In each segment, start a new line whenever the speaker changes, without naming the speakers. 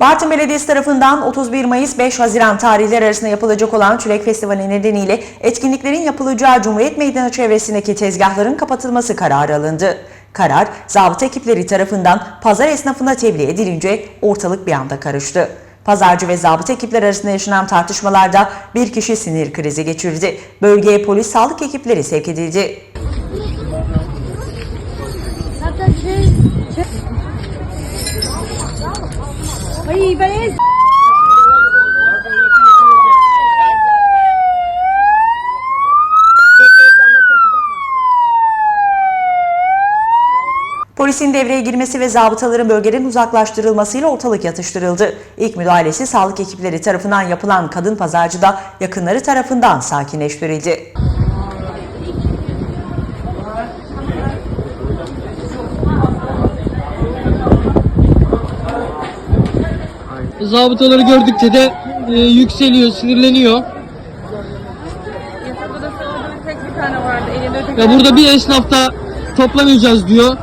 Bartın Belediyesi tarafından 31 Mayıs 5 Haziran tarihleri arasında yapılacak olan Çilek Festivali nedeniyle etkinliklerin yapılacağı Cumhuriyet Meydanı çevresindeki tezgahların kapatılması kararı alındı. Karar, zabıta ekipleri tarafından pazar esnafına tebliğ edilince ortalık bir anda karıştı. Pazarcı ve zabıta ekipler arasında yaşanan tartışmalarda bir kişi sinir krizi geçirdi. Bölgeye polis sağlık ekipleri sevk edildi.
Ay ben
Polisin devreye girmesi ve zabıtaların bölgeden uzaklaştırılmasıyla ortalık yatıştırıldı. İlk müdahalesi sağlık ekipleri tarafından yapılan kadın pazarcı da yakınları tarafından sakinleştirildi.
Zabıtaları gördükçe de e, yükseliyor, sinirleniyor. Ya burada bir esnafta toplamayacağız diyor.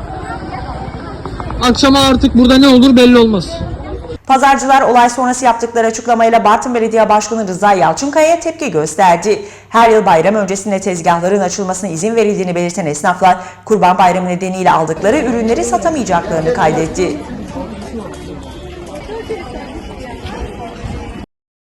Akşama artık burada ne olur belli olmaz.
Pazarcılar olay sonrası yaptıkları açıklamayla Bartın Belediye Başkanı Rıza Yalçınkaya'ya tepki gösterdi. Her yıl bayram öncesinde tezgahların açılmasına izin verildiğini belirten esnaflar Kurban Bayramı nedeniyle aldıkları ürünleri satamayacaklarını kaydetti. Merci.